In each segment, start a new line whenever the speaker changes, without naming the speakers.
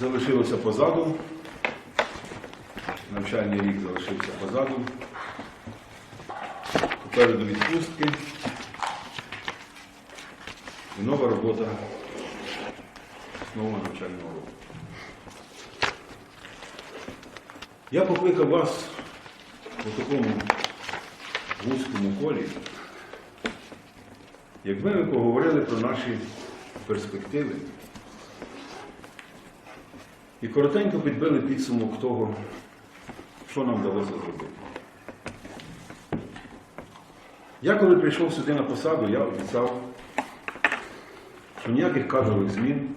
залишилося позаду. Навчальний рік залишився позаду. Попереду відпустки. І нова робота з нового навчального року. Я покликав вас у такому вузькому колі, якби ми поговорили про наші перспективи і коротенько підбили підсумок того, що нам вдалося зробити. Я коли прийшов сюди на посаду, я обіцяв, що ніяких кадрових змін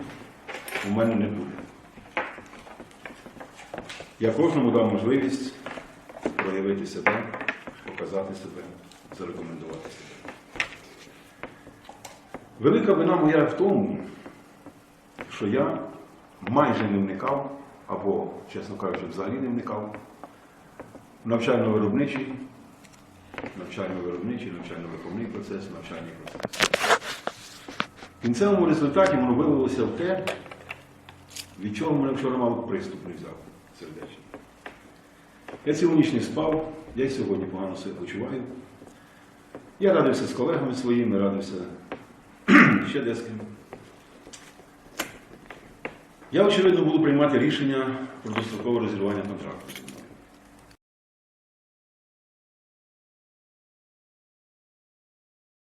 у мене не буде. Я кожному дав можливість проявити себе, показати себе, зарекомендувати себе. Велика вина моя в тому, що я майже не вникав, або, чесно кажучи, взагалі не вникав навчально-виробничий, навчально-виробничий, навчально-виховний процес, навчальний процес. В кінцевому результаті воно вилилося в те, від чого мене вчора мало приступ не взяв сердечний. Я цілу не спав, я й сьогодні погано себе почуваю. Я радився з колегами своїми, радився ще де з ким. Я, очевидно, буду приймати рішення про дострокове розірвання контракту.